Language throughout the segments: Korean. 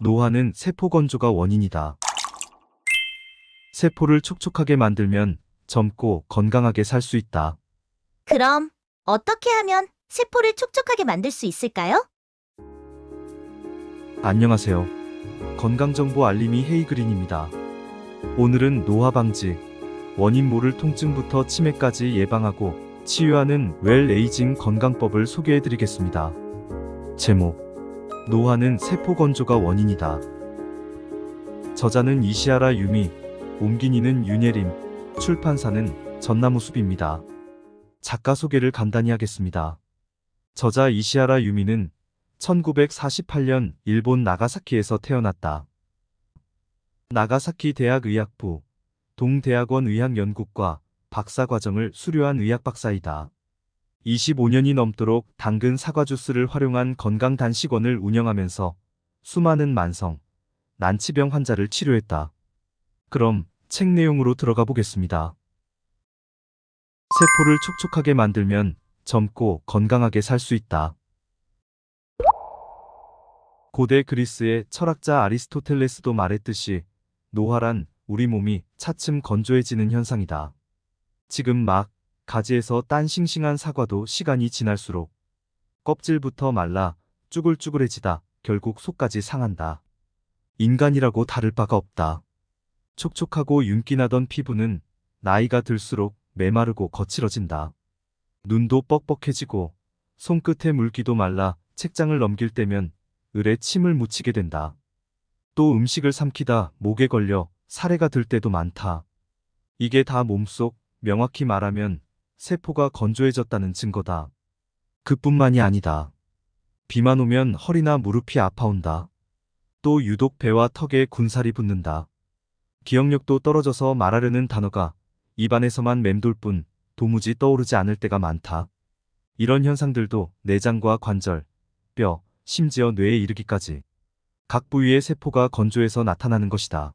노화는 세포 건조가 원인이다. 세포를 촉촉하게 만들면 젊고 건강하게 살 수 있다. 그럼 어떻게 하면 세포를 촉촉하게 만들 수 있을까요? 안녕하세요. 건강정보 알림이 헤이그린입니다. 오늘은 노화 방지, 원인 모를 통증부터 치매까지 예방하고 치유하는 웰 에이징 건강법을 소개해 드리겠습니다. 제목 노화는 세포 건조가 원인이다. 저자는 이시아라 유미, 옮기니는 윤예림, 출판사는 전나무숲입니다. 작가 소개를 간단히 하겠습니다. 저자 이시아라 유미는 1948년 일본 나가사키에서 태어났다. 나가사키 대학 의학부, 동대학원 의학연구과 박사과정을 수료한 의학박사이다. 25년이 넘도록 당근 사과 주스를 활용한 건강 단식원을 운영하면서 수많은 만성, 난치병 환자를 치료했다. 그럼 책 내용으로 들어가 보겠습니다. 세포를 촉촉하게 만들면 젊고 건강하게 살 수 있다. 고대 그리스의 철학자 아리스토텔레스도 말했듯이 노화란 우리 몸이 차츰 건조해지는 현상이다. 지금 막 가지에서 딴 싱싱한 사과도 시간이 지날수록 껍질부터 말라 쭈글쭈글해지다 결국 속까지 상한다. 인간이라고 다를 바가 없다. 촉촉하고 윤기나던 피부는 나이가 들수록 메마르고 거칠어진다. 눈도 뻑뻑해지고 손끝에 물기도 말라 책장을 넘길 때면 을에 침을 묻히게 된다. 또 음식을 삼키다 목에 걸려 사례가 들 때도 많다. 이게 다 몸속, 명확히 말하면 세포가 건조해졌다는 증거다. 그뿐만이 아니다. 비만 오면 허리나 무릎이 아파온다. 또 유독 배와 턱에 군살이 붙는다. 기억력도 떨어져서 말하려는 단어가 입안에서만 맴돌 뿐 도무지 떠오르지 않을 때가 많다. 이런 현상들도 내장과 관절, 뼈, 심지어 뇌에 이르기까지 각 부위의 세포가 건조해서 나타나는 것이다.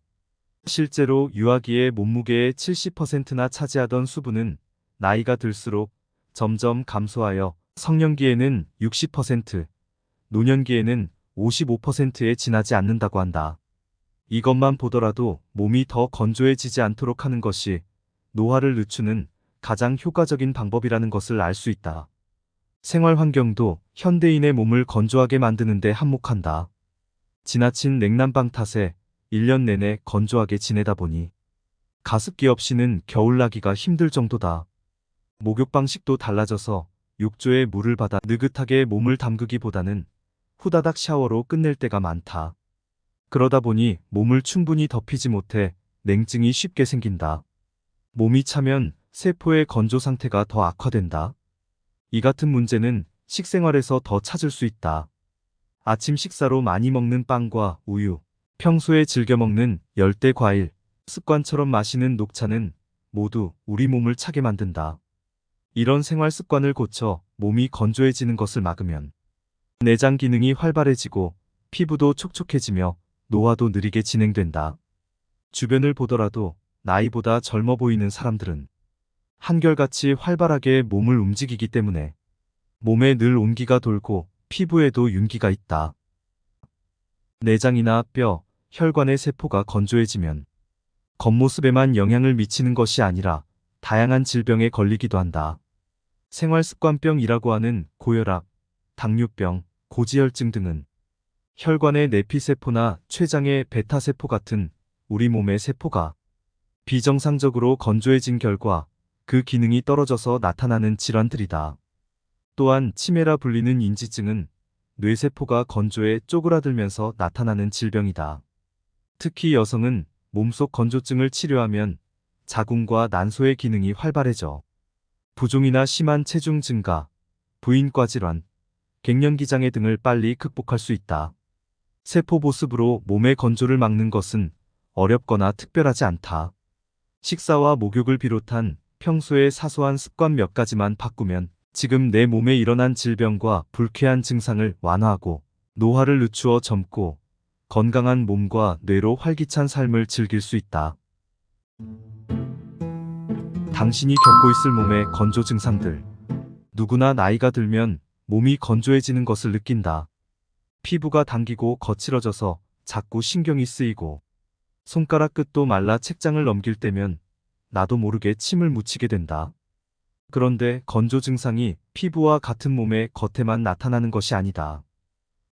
실제로 유아기의 몸무게의 70%나 차지하던 수분은 나이가 들수록 점점 감소하여 성년기에는 60%, 노년기에는 55%에 지나지 않는다고 한다. 이것만 보더라도 몸이 더 건조해지지 않도록 하는 것이 노화를 늦추는 가장 효과적인 방법이라는 것을 알 수 있다. 생활 환경도 현대인의 몸을 건조하게 만드는데 한몫한다. 지나친 냉난방 탓에 1년 내내 건조하게 지내다 보니 가습기 없이는 겨울 나기가 힘들 정도다. 목욕 방식도 달라져서 욕조에 물을 받아 느긋하게 몸을 담그기보다는 후다닥 샤워로 끝낼 때가 많다. 그러다 보니 몸을 충분히 덮이지 못해 냉증이 쉽게 생긴다. 몸이 차면 세포의 건조 상태가 더 악화된다. 이 같은 문제는 식생활에서 더 찾을 수 있다. 아침 식사로 많이 먹는 빵과 우유, 평소에 즐겨 먹는 열대 과일, 습관처럼 마시는 녹차는 모두 우리 몸을 차게 만든다. 이런 생활 습관을 고쳐 몸이 건조해지는 것을 막으면 내장 기능이 활발해지고 피부도 촉촉해지며 노화도 느리게 진행된다. 주변을 보더라도 나이보다 젊어 보이는 사람들은 한결같이 활발하게 몸을 움직이기 때문에 몸에 늘 온기가 돌고 피부에도 윤기가 있다. 내장이나 뼈, 혈관의 세포가 건조해지면 겉모습에만 영향을 미치는 것이 아니라 다양한 질병에 걸리기도 한다. 생활습관병이라고 하는 고혈압, 당뇨병, 고지혈증 등은 혈관의 내피세포나 췌장의 베타세포 같은 우리 몸의 세포가 비정상적으로 건조해진 결과 그 기능이 떨어져서 나타나는 질환들이다. 또한 치매라 불리는 인지증은 뇌세포가 건조해 쪼그라들면서 나타나는 질병이다. 특히 여성은 몸속 건조증을 치료하면 자궁과 난소의 기능이 활발해져 부종이나 심한 체중 증가, 부인과 질환, 갱년기 장애 등을 빨리 극복할 수 있다. 세포 보습으로 몸의 건조를 막는 것은 어렵거나 특별하지 않다. 식사와 목욕을 비롯한 평소의 사소한 습관 몇 가지만 바꾸면 지금 내 몸에 일어난 질병과 불쾌한 증상을 완화하고 노화를 늦추어 젊고 건강한 몸과 뇌로 활기찬 삶을 즐길 수 있다. 당신이 겪고 있을 몸의 건조 증상들. 누구나 나이가 들면 몸이 건조해지는 것을 느낀다. 피부가 당기고 거칠어져서 자꾸 신경이 쓰이고 손가락 끝도 말라 책장을 넘길 때면 나도 모르게 침을 묻히게 된다. 그런데 건조 증상이 피부와 같은 몸의 겉에만 나타나는 것이 아니다.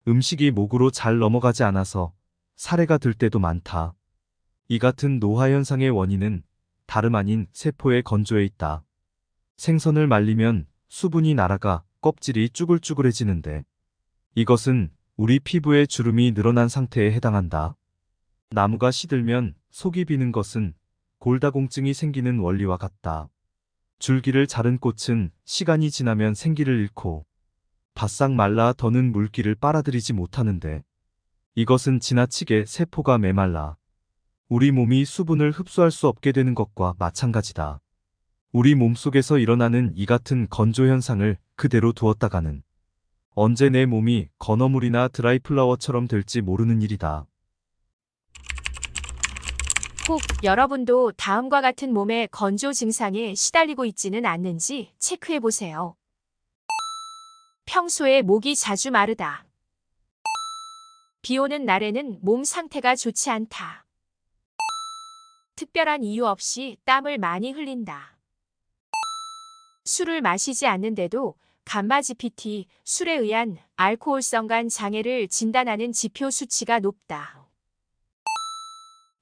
음식이 목으로 잘 넘어가지 않아서 사례가 들 때도 많다. 이 같은 노화 현상의 원인은 다름 아닌 세포의 건조에 있다. 생선을 말리면 수분이 날아가 껍질이 쭈글쭈글해지는데 이것은 우리 피부의 주름이 늘어난 상태에 해당한다. 나무가 시들면 속이 비는 것은 골다공증이 생기는 원리와 같다. 줄기를 자른 꽃은 시간이 지나면 생기를 잃고 바싹 말라 더는 물기를 빨아들이지 못하는데 이것은 지나치게 세포가 메말라 우리 몸이 수분을 흡수할 수 없게 되는 것과 마찬가지다. 우리 몸속에서 일어나는 이 같은 건조 현상을 그대로 두었다가는 언제 내 몸이 건어물이나 드라이플라워처럼 될지 모르는 일이다. 혹 여러분도 다음과 같은 몸의 건조 증상에 시달리고 있지는 않는지 체크해 보세요. 평소에 목이 자주 마르다. 비 오는 날에는 몸 상태가 좋지 않다. 특별한 이유 없이 땀을 많이 흘린다. 술을 마시지 않는데도 감마 GPT, 술에 의한 알코올성 간 장애를 진단하는 지표 수치가 높다.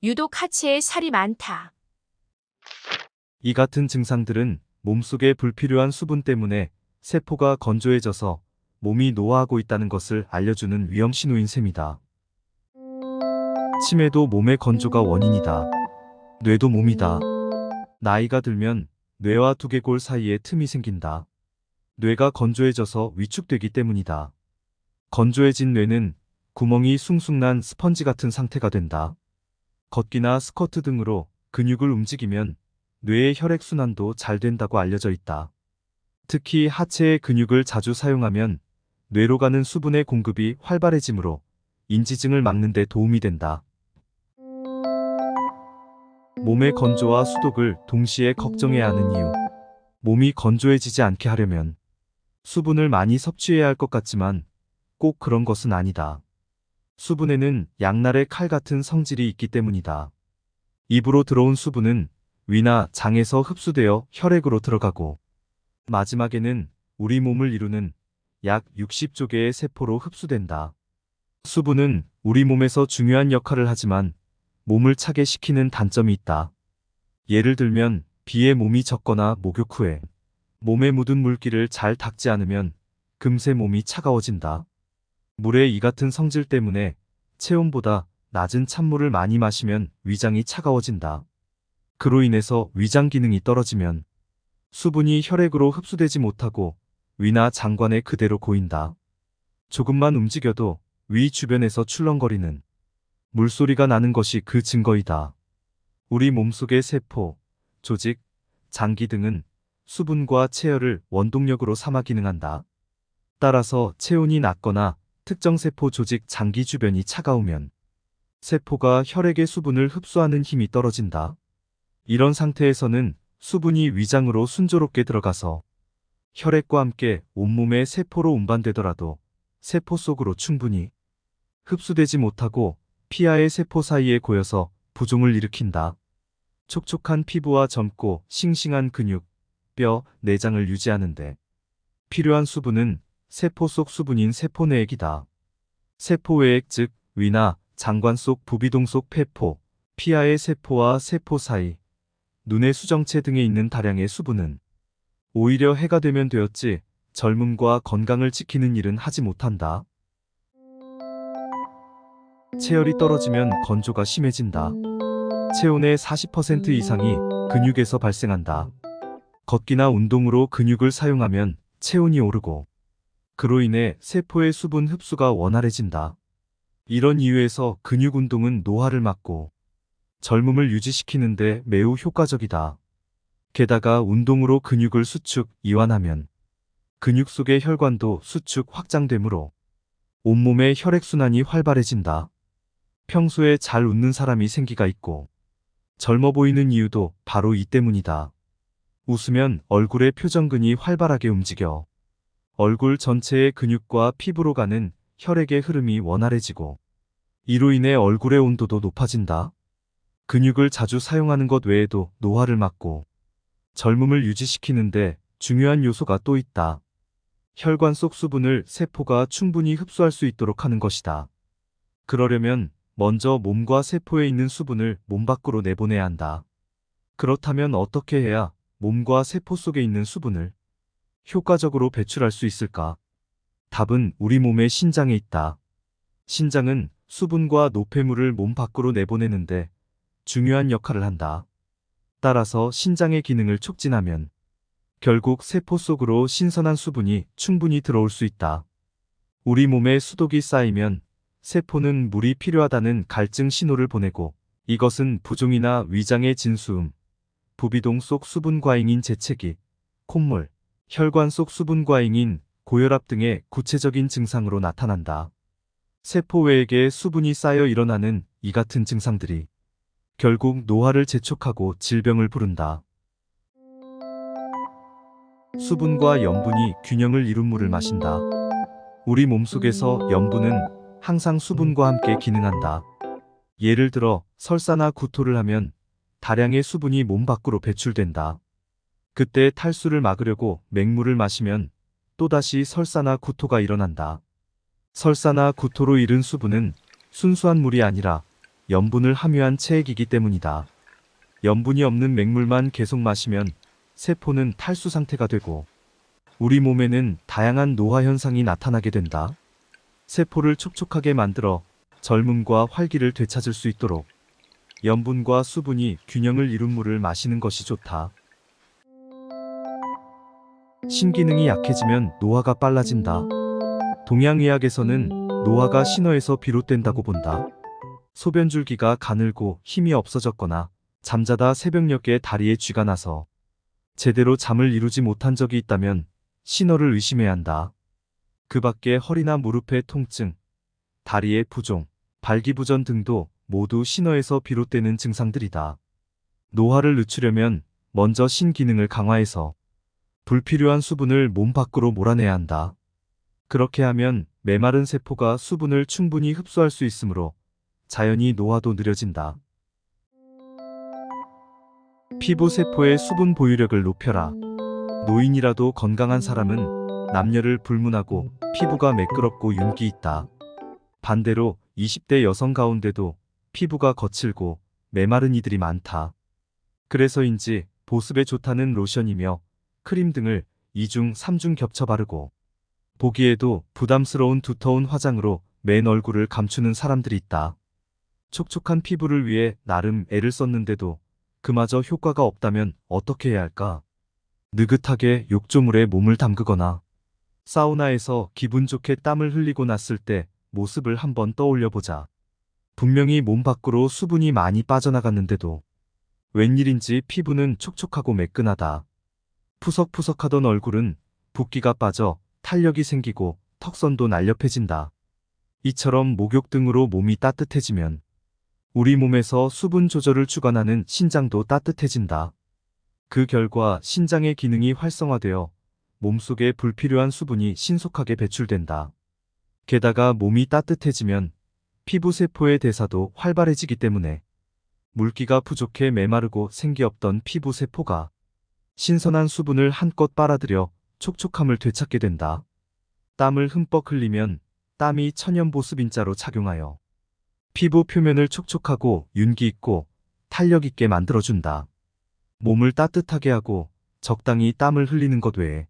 유독 하체에 살이 많다. 이 같은 증상들은 몸속에 불필요한 수분 때문에 세포가 건조해져서 몸이 노화하고 있다는 것을 알려주는 위험 신호인 셈이다. 치매도 몸의 건조가 원인이다. 뇌도 몸이다. 나이가 들면 뇌와 두개골 사이에 틈이 생긴다. 뇌가 건조해져서 위축되기 때문이다. 건조해진 뇌는 구멍이 숭숭 난 스펀지 같은 상태가 된다. 걷기나 스쿼트 등으로 근육을 움직이면 뇌의 혈액순환도 잘 된다고 알려져 있다. 특히 하체의 근육을 자주 사용하면 뇌로 가는 수분의 공급이 활발해지므로 인지증을 막는 데 도움이 된다. 몸의 건조와 수독을 동시에 걱정해야 하는 이유. 몸이 건조해지지 않게 하려면 수분을 많이 섭취해야 할 것 같지만 꼭 그런 것은 아니다. 수분에는 양날의 칼 같은 성질이 있기 때문이다. 입으로 들어온 수분은 위나 장에서 흡수되어 혈액으로 들어가고 마지막에는 우리 몸을 이루는 약 60조 개의 세포로 흡수된다. 수분은 우리 몸에서 중요한 역할을 하지만 몸을 차게 시키는 단점이 있다. 예를 들면 비에 몸이 젖거나 목욕 후에 몸에 묻은 물기를 잘 닦지 않으면 금세 몸이 차가워진다. 물의 이 같은 성질 때문에 체온보다 낮은 찬물을 많이 마시면 위장이 차가워진다. 그로 인해서 위장 기능이 떨어지면 수분이 혈액으로 흡수되지 못하고 위나 장관에 그대로 고인다. 조금만 움직여도 위 주변에서 출렁거리는 물소리가 나는 것이 그 증거이다. 우리 몸속의 세포, 조직, 장기 등은 수분과 체열을 원동력으로 삼아 기능한다. 따라서 체온이 낮거나 특정 세포 조직 장기 주변이 차가우면 세포가 혈액의 수분을 흡수하는 힘이 떨어진다. 이런 상태에서는 수분이 위장으로 순조롭게 들어가서 혈액과 함께 온몸의 세포로 운반되더라도 세포 속으로 충분히 흡수되지 못하고 피하의 세포 사이에 고여서 부종을 일으킨다. 촉촉한 피부와 젊고 싱싱한 근육, 뼈, 내장을 유지하는데 필요한 수분은 세포 속 수분인 세포 내액이다. 세포 외액 즉 위나 장관 속 부비동 속 폐포, 피하의 세포와 세포 사이, 눈의 수정체 등에 있는 다량의 수분은 오히려 해가 되면 되었지 젊음과 건강을 지키는 일은 하지 못한다. 체열이 떨어지면 건조가 심해진다. 체온의 40% 이상이 근육에서 발생한다. 걷기나 운동으로 근육을 사용하면 체온이 오르고 그로 인해 세포의 수분 흡수가 원활해진다. 이런 이유에서 근육 운동은 노화를 막고 젊음을 유지시키는데 매우 효과적이다. 게다가 운동으로 근육을 수축, 이완하면 근육 속의 혈관도 수축, 확장되므로 온몸의 혈액순환이 활발해진다. 평소에 잘 웃는 사람이 생기가 있고 젊어 보이는 이유도 바로 이 때문이다. 웃으면 얼굴의 표정근이 활발하게 움직여 얼굴 전체의 근육과 피부로 가는 혈액의 흐름이 원활해지고 이로 인해 얼굴의 온도도 높아진다. 근육을 자주 사용하는 것 외에도 노화를 막고 젊음을 유지시키는데 중요한 요소가 또 있다. 혈관 속 수분을 세포가 충분히 흡수할 수 있도록 하는 것이다. 그러려면 먼저 몸과 세포에 있는 수분을 몸 밖으로 내보내야 한다. 그렇다면 어떻게 해야 몸과 세포 속에 있는 수분을 효과적으로 배출할 수 있을까? 답은 우리 몸의 신장에 있다. 신장은 수분과 노폐물을 몸 밖으로 내보내는데 중요한 역할을 한다. 따라서 신장의 기능을 촉진하면 결국 세포 속으로 신선한 수분이 충분히 들어올 수 있다. 우리 몸에 수독이 쌓이면 세포는 물이 필요하다는 갈증 신호를 보내고 이것은 부종이나 위장의 진수음, 부비동 속 수분 과잉인 재채기, 콧물, 혈관 속 수분 과잉인 고혈압 등의 구체적인 증상으로 나타난다. 세포 외액에 수분이 쌓여 일어나는 이 같은 증상들이 결국 노화를 재촉하고 질병을 부른다. 수분과 염분이 균형을 이룬 물을 마신다. 우리 몸속에서 염분은 항상 수분과 함께 기능한다. 예를 들어 설사나 구토를 하면 다량의 수분이 몸 밖으로 배출된다. 그때 탈수를 막으려고 맹물을 마시면 또다시 설사나 구토가 일어난다. 설사나 구토로 잃은 수분은 순수한 물이 아니라 염분을 함유한 체액이기 때문이다. 염분이 없는 맹물만 계속 마시면 세포는 탈수 상태가 되고 우리 몸에는 다양한 노화 현상이 나타나게 된다. 세포를 촉촉하게 만들어 젊음과 활기를 되찾을 수 있도록 염분과 수분이 균형을 이룬 물을 마시는 것이 좋다. 신기능이 약해지면 노화가 빨라진다. 동양의학에서는 노화가 신어에서 비롯된다고 본다. 소변줄기가 가늘고 힘이 없어졌거나 잠자다 새벽녘에 다리에 쥐가 나서 제대로 잠을 이루지 못한 적이 있다면 신호를 의심해야 한다. 그 밖에 허리나 무릎의 통증, 다리의 부종, 발기부전 등도 모두 신호에서 비롯되는 증상들이다. 노화를 늦추려면 먼저 신기능을 강화해서 불필요한 수분을 몸 밖으로 몰아내야 한다. 그렇게 하면 메마른 세포가 수분을 충분히 흡수할 수 있으므로 자연히 노화도 느려진다. 피부 세포의 수분 보유력을 높여라. 노인이라도 건강한 사람은 남녀를 불문하고 피부가 매끄럽고 윤기 있다. 반대로 20대 여성 가운데도 피부가 거칠고 메마른 이들이 많다. 그래서인지 보습에 좋다는 로션이며 크림 등을 2중, 3중 겹쳐 바르고 보기에도 부담스러운 두터운 화장으로 맨 얼굴을 감추는 사람들이 있다. 촉촉한 피부를 위해 나름 애를 썼는데도 그마저 효과가 없다면 어떻게 해야 할까? 느긋하게 욕조물에 몸을 담그거나 사우나에서 기분 좋게 땀을 흘리고 났을 때 모습을 한번 떠올려 보자. 분명히 몸 밖으로 수분이 많이 빠져나갔는데도 웬일인지 피부는 촉촉하고 매끈하다. 푸석푸석하던 얼굴은 붓기가 빠져 탄력이 생기고 턱선도 날렵해진다. 이처럼 목욕 등으로 몸이 따뜻해지면 우리 몸에서 수분 조절을 주관하는 신장도 따뜻해진다. 그 결과 신장의 기능이 활성화되어 몸속에 불필요한 수분이 신속하게 배출된다. 게다가 몸이 따뜻해지면 피부 세포의 대사도 활발해지기 때문에 물기가 부족해 메마르고 생기 없던 피부 세포가 신선한 수분을 한껏 빨아들여 촉촉함을 되찾게 된다. 땀을 흠뻑 흘리면 땀이 천연보습인자로 작용하여 피부 표면을 촉촉하고 윤기 있고 탄력 있게 만들어준다. 몸을 따뜻하게 하고 적당히 땀을 흘리는 것 외에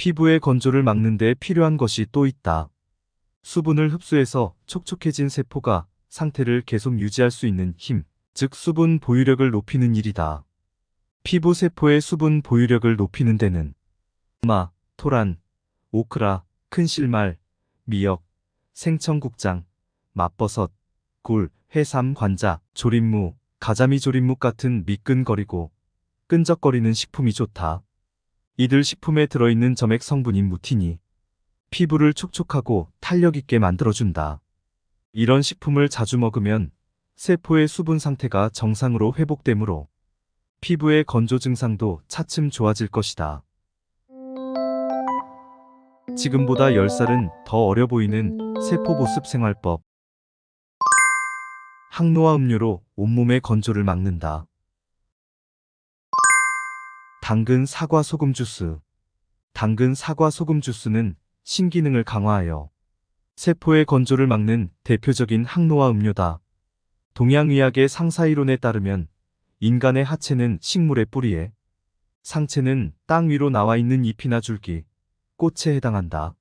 피부의 건조를 막는 데 필요한 것이 또 있다. 수분을 흡수해서 촉촉해진 세포가 상태를 계속 유지할 수 있는 힘, 즉 수분 보유력을 높이는 일이다. 피부 세포의 수분 보유력을 높이는 데는 마, 토란, 오크라, 큰 실말, 미역, 생청국장, 맛버섯, 굴, 해삼, 관자, 조림무, 가자미 조림묵 같은 미끈거리고 끈적거리는 식품이 좋다. 이들 식품에 들어있는 점액 성분인 무틴이 피부를 촉촉하고 탄력 있게 만들어준다. 이런 식품을 자주 먹으면 세포의 수분 상태가 정상으로 회복되므로 피부의 건조 증상도 차츰 좋아질 것이다. 지금보다 10살은 더 어려 보이는 세포 보습 생활법. 항노화 음료로 온몸의 건조를 막는다. 당근 사과 소금 주스. 당근 사과 소금 주스는 신기능을 강화하여 세포의 건조를 막는 대표적인 항노화 음료다. 동양의학의 상사이론에 따르면 인간의 하체는 식물의 뿌리에, 상체는 땅 위로 나와 있는 잎이나 줄기, 꽃에 해당한다.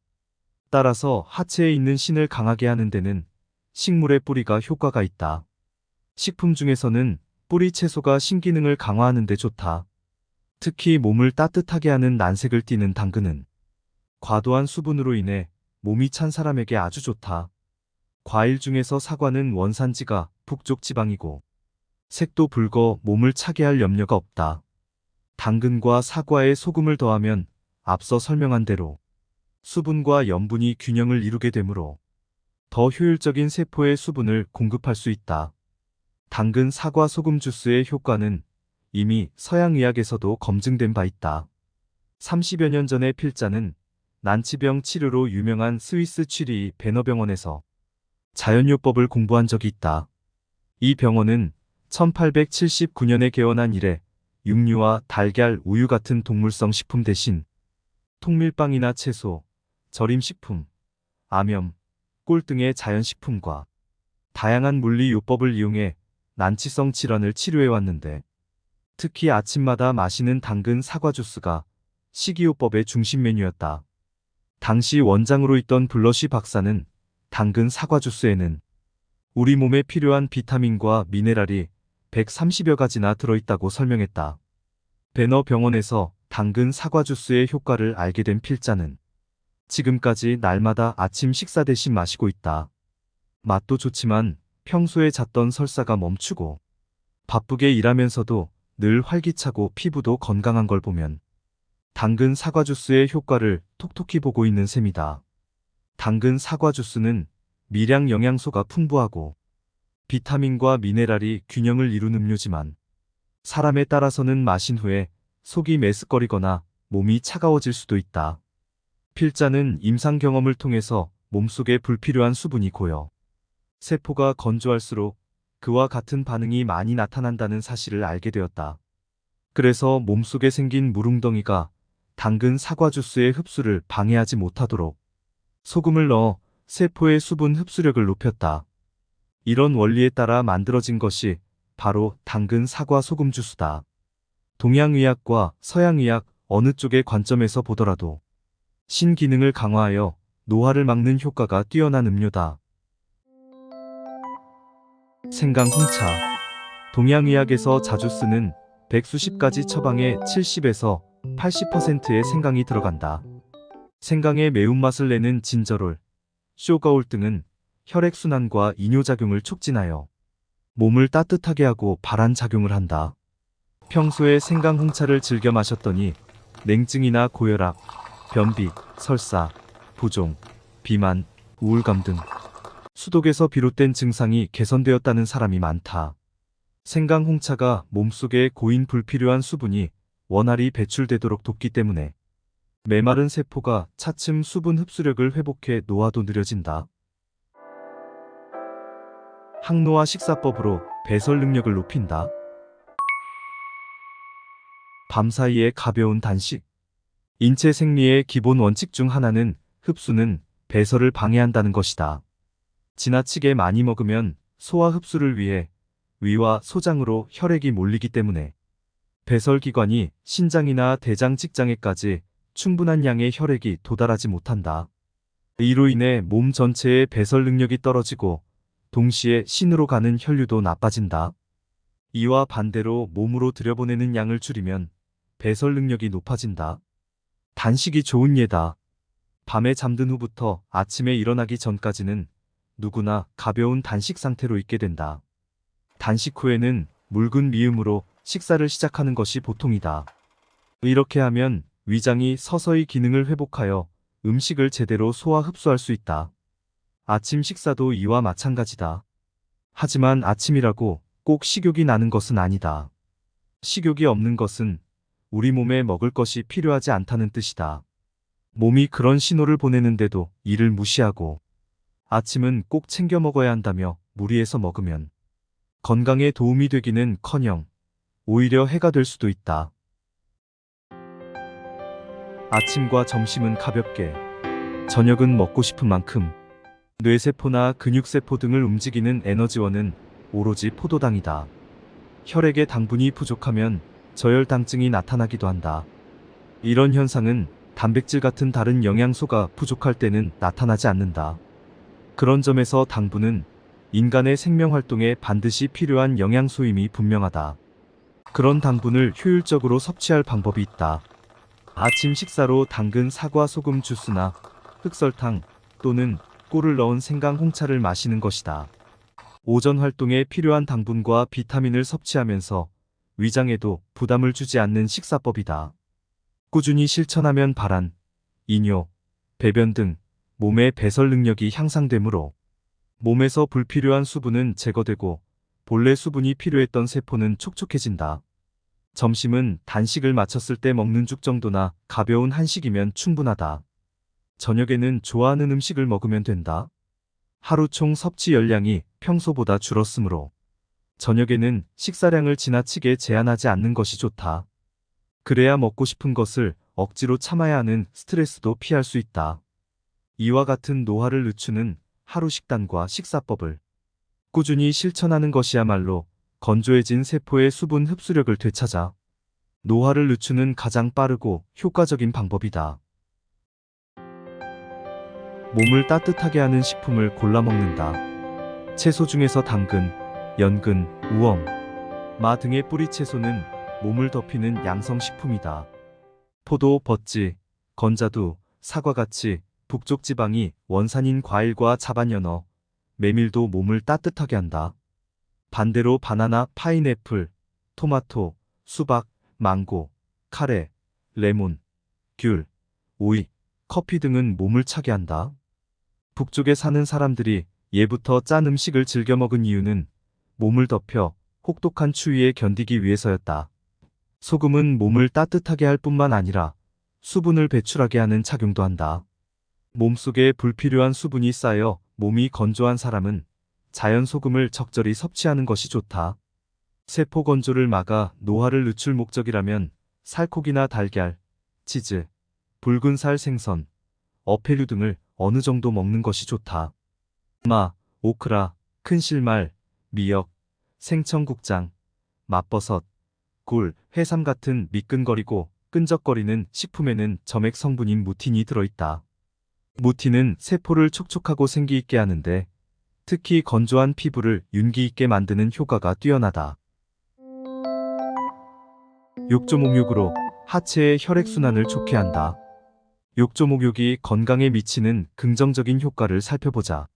따라서 하체에 있는 신을 강하게 하는 데는 식물의 뿌리가 효과가 있다. 식품 중에서는 뿌리 채소가 신기능을 강화하는 데 좋다. 특히 몸을 따뜻하게 하는 난색을 띠는 당근은 과도한 수분으로 인해 몸이 찬 사람에게 아주 좋다. 과일 중에서 사과는 원산지가 북쪽 지방이고 색도 붉어 몸을 차게 할 염려가 없다. 당근과 사과에 소금을 더하면 앞서 설명한 대로 수분과 염분이 균형을 이루게 되므로 더 효율적인 세포의 수분을 공급할 수 있다. 당근 사과 소금 주스의 효과는 이미 서양의학에서도 검증된 바 있다. 30여 년 전에 필자는 난치병 치료로 유명한 스위스 취리 베너병원에서 자연요법을 공부한 적이 있다. 이 병원은 1879년에 개원한 이래 육류와 달걀, 우유 같은 동물성 식품 대신 통밀빵이나 채소, 절임식품, 암염, 꿀 등의 자연식품과 다양한 물리요법을 이용해 난치성 질환을 치료해 왔는데 특히 아침마다 마시는 당근 사과 주스가 식이요법의 중심 메뉴였다. 당시 원장으로 있던 블러시 박사는 당근 사과 주스에는 우리 몸에 필요한 비타민과 미네랄이 130여 가지나 들어있다고 설명했다. 베너 병원에서 당근 사과 주스의 효과를 알게 된 필자는 지금까지 날마다 아침 식사 대신 마시고 있다. 맛도 좋지만 평소에 잤던 설사가 멈추고 바쁘게 일하면서도 늘 활기차고 피부도 건강한 걸 보면 당근 사과 주스의 효과를 톡톡히 보고 있는 셈이다. 당근 사과 주스는 미량 영양소가 풍부하고 비타민과 미네랄이 균형을 이룬 음료지만 사람에 따라서는 마신 후에 속이 메스꺼리거나 몸이 차가워질 수도 있다. 필자는 임상 경험을 통해서 몸속에 불필요한 수분이 고여 세포가 건조할수록 그와 같은 반응이 많이 나타난다는 사실을 알게 되었다. 그래서 몸속에 생긴 물웅덩이가 당근 사과 주스의 흡수를 방해하지 못하도록 소금을 넣어 세포의 수분 흡수력을 높였다. 이런 원리에 따라 만들어진 것이 바로 당근 사과 소금 주스다. 동양의학과 서양의학 어느 쪽의 관점에서 보더라도 신기능을 강화하여 노화를 막는 효과가 뛰어난 음료다. 생강 홍차. 동양의학에서 자주 쓰는 1수십 처방에 70에서 80%의 생강이 들어간다. 생강의 매운맛을 내는 진저롤, 쇼가올 등은 혈액순환과 이뇨작용을 촉진하여 몸을 따뜻하게 하고 발한 작용을 한다. 평소에 생강 홍차를 즐겨 마셨더니 냉증이나 고혈압, 변비, 설사, 부종, 비만, 우울감 등 수독에서 비롯된 증상이 개선되었다는 사람이 많다. 생강 홍차가 몸속에 고인 불필요한 수분이 원활히 배출되도록 돕기 때문에 메마른 세포가 차츰 수분 흡수력을 회복해 노화도 느려진다. 항노화 식사법으로 배설 능력을 높인다. 밤사이에 가벼운 단식. 인체 생리의 기본 원칙 중 하나는 흡수는 배설을 방해한다는 것이다. 지나치게 많이 먹으면 소화 흡수를 위해 위와 소장으로 혈액이 몰리기 때문에 배설기관이 신장이나 대장 직장에까지 충분한 양의 혈액이 도달하지 못한다. 이로 인해 몸 전체의 배설 능력이 떨어지고 동시에 신으로 가는 혈류도 나빠진다. 이와 반대로 몸으로 들여보내는 양을 줄이면 배설 능력이 높아진다. 단식이 좋은 예다. 밤에 잠든 후부터 아침에 일어나기 전까지는 누구나 가벼운 단식 상태로 있게 된다. 단식 후에는 묽은 미음으로 식사를 시작하는 것이 보통이다. 이렇게 하면 위장이 서서히 기능을 회복하여 음식을 제대로 소화 흡수할 수 있다. 아침 식사도 이와 마찬가지다. 하지만 아침이라고 꼭 식욕이 나는 것은 아니다. 식욕이 없는 것은 우리 몸에 먹을 것이 필요하지 않다는 뜻이다. 몸이 그런 신호를 보내는데도 이를 무시하고 아침은 꼭 챙겨 먹어야 한다며 무리해서 먹으면 건강에 도움이 되기는 커녕 오히려 해가 될 수도 있다. 아침과 점심은 가볍게, 저녁은 먹고 싶은 만큼, 뇌세포나 근육세포 등을 움직이는 에너지원은 오로지 포도당이다. 혈액의 당분이 부족하면 저혈당증이 나타나기도 한다. 이런 현상은 단백질 같은 다른 영양소가 부족할 때는 나타나지 않는다. 그런 점에서 당분은 인간의 생명 활동에 반드시 필요한 영양소임이 분명하다. 그런 당분을 효율적으로 섭취할 방법이 있다. 아침 식사로 당근 사과 소금 주스나 흑설탕 또는 꿀을 넣은 생강 홍차를 마시는 것이다. 오전 활동에 필요한 당분과 비타민을 섭취하면서 위장에도 부담을 주지 않는 식사법이다. 꾸준히 실천하면 발한, 이뇨, 배변 등 몸의 배설 능력이 향상되므로 몸에서 불필요한 수분은 제거되고 본래 수분이 필요했던 세포는 촉촉해진다. 점심은 단식을 마쳤을 때 먹는 죽 정도나 가벼운 한식이면 충분하다. 저녁에는 좋아하는 음식을 먹으면 된다. 하루 총 섭취 열량이 평소보다 줄었으므로 저녁에는 식사량을 지나치게 제한하지 않는 것이 좋다. 그래야 먹고 싶은 것을 억지로 참아야 하는 스트레스도 피할 수 있다. 이와 같은 노화를 늦추는 하루 식단과 식사법을 꾸준히 실천하는 것이야말로 건조해진 세포의 수분 흡수력을 되찾아 노화를 늦추는 가장 빠르고 효과적인 방법이다. 몸을 따뜻하게 하는 식품을 골라 먹는다. 채소 중에서 당근, 연근, 우엉, 마 등의 뿌리 채소는 몸을 덮이는 양성식품이다. 포도, 버찌, 건자두, 사과같이 북쪽 지방이 원산인 과일과 자반연어, 메밀도 몸을 따뜻하게 한다. 반대로 바나나, 파인애플, 토마토, 수박, 망고, 카레, 레몬, 귤, 오이, 커피 등은 몸을 차게 한다. 북쪽에 사는 사람들이 예부터 짠 음식을 즐겨 먹은 이유는 몸을 덮여 혹독한 추위에 견디기 위해서였다. 소금은 몸을 따뜻하게 할 뿐만 아니라 수분을 배출하게 하는 작용도 한다. 몸속에 불필요한 수분이 쌓여 몸이 건조한 사람은 자연 소금을 적절히 섭취하는 것이 좋다. 세포 건조를 막아 노화를 늦출 목적이라면 살코기나 달걀, 치즈, 붉은 살 생선, 어패류 등을 어느 정도 먹는 것이 좋다. 마, 오크라, 큰 실말, 미역, 생청국장, 맛버섯, 굴, 해삼 같은 미끈거리고 끈적거리는 식품에는 점액 성분인 무틴이 들어있다. 무틴은 세포를 촉촉하고 생기 있게 하는데 특히 건조한 피부를 윤기 있게 만드는 효과가 뛰어나다. 욕조 목욕으로 하체의 혈액순환을 좋게 한다. 욕조 목욕이 건강에 미치는 긍정적인 효과를 살펴보자.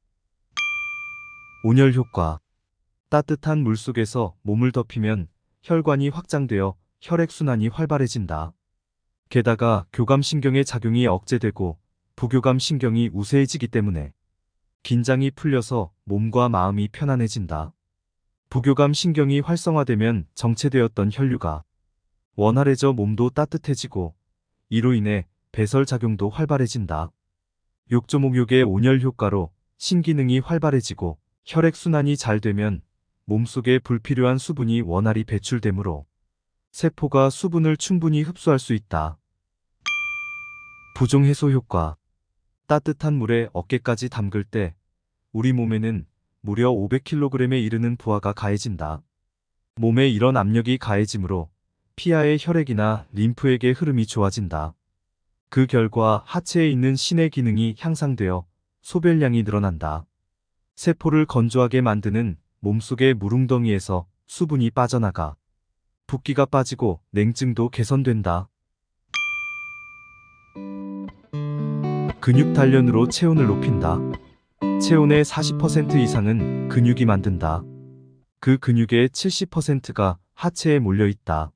온열 효과. 따뜻한 물 속에서 몸을 덮이면 혈관이 확장되어 혈액순환이 활발해진다. 게다가 교감신경의 작용이 억제되고 부교감 신경이 우세해지기 때문에 긴장이 풀려서 몸과 마음이 편안해진다. 부교감 신경이 활성화되면 정체되었던 혈류가 원활해져 몸도 따뜻해지고 이로 인해 배설 작용도 활발해진다. 욕조 목욕의 온열 효과로 신기능이 활발해지고 혈액순환이 잘 되면 몸속에 불필요한 수분이 원활히 배출되므로 세포가 수분을 충분히 흡수할 수 있다. 부종 해소 효과 따뜻한 물에 어깨까지 담글 때 우리 몸에는 무려 500kg에 이르는 부하가 가해진다. 몸에 이런 압력이 가해지므로 피하의 혈액이나 림프액의 흐름이 좋아진다. 그 결과 하체에 있는 신의 기능이 향상되어 소변량이 늘어난다. 세포를 건조하게 만드는 몸속의 물웅덩이에서 수분이 빠져나가 붓기가 빠지고 냉증도 개선된다. 근육 단련으로 체온을 높인다. 체온의 40% 이상은 근육이 만든다. 그 근육의 70%가 하체에 몰려 있다.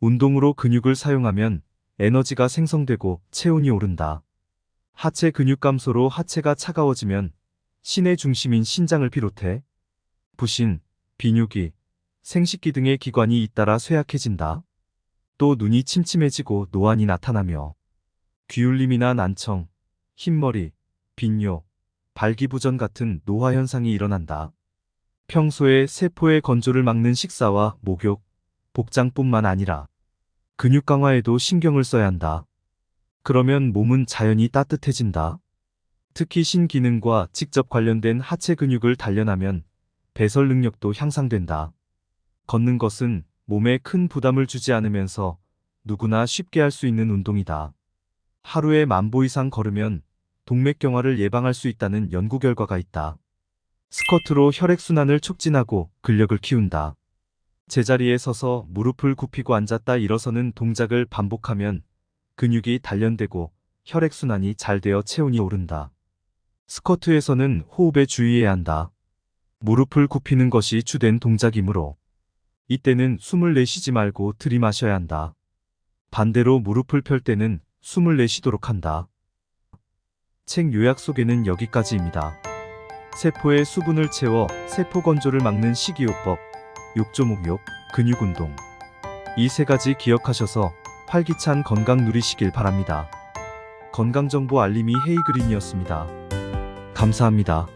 운동으로 근육을 사용하면 에너지가 생성되고 체온이 오른다. 하체 근육 감소로 하체가 차가워지면 신의 중심인 신장을 비롯해 부신, 비뇨기, 생식기 등의 기관이 잇따라 쇠약해진다. 또 눈이 침침해지고 노안이 나타나며 귀울림이나 난청, 흰머리, 빈뇨, 발기부전 같은 노화 현상이 일어난다. 평소에 세포의 건조를 막는 식사와 목욕, 복장뿐만 아니라 근육 강화에도 신경을 써야 한다. 그러면 몸은 자연히 따뜻해진다. 특히 신기능과 직접 관련된 하체 근육을 단련하면 배설 능력도 향상된다. 걷는 것은 몸에 큰 부담을 주지 않으면서 누구나 쉽게 할 수 있는 운동이다. 하루에 만보 이상 걸으면 동맥경화를 예방할 수 있다는 연구 결과가 있다. 스쿼트로 혈액순환을 촉진하고 근력을 키운다. 제자리에 서서 무릎을 굽히고 앉았다 일어서는 동작을 반복하면 근육이 단련되고 혈액순환이 잘 되어 체온이 오른다. 스쿼트에서는 호흡에 주의해야 한다. 무릎을 굽히는 것이 주된 동작이므로 이때는 숨을 내쉬지 말고 들이마셔야 한다. 반대로 무릎을 펼 때는 숨을 내쉬도록 한다. 책 요약 소개는 여기까지입니다. 세포의 수분을 채워 세포 건조를 막는 식이요법, 욕조목욕, 근육운동. 이 세 가지 기억하셔서 활기찬 건강 누리시길 바랍니다. 건강정보 알림이 헤이그린이었습니다. 감사합니다.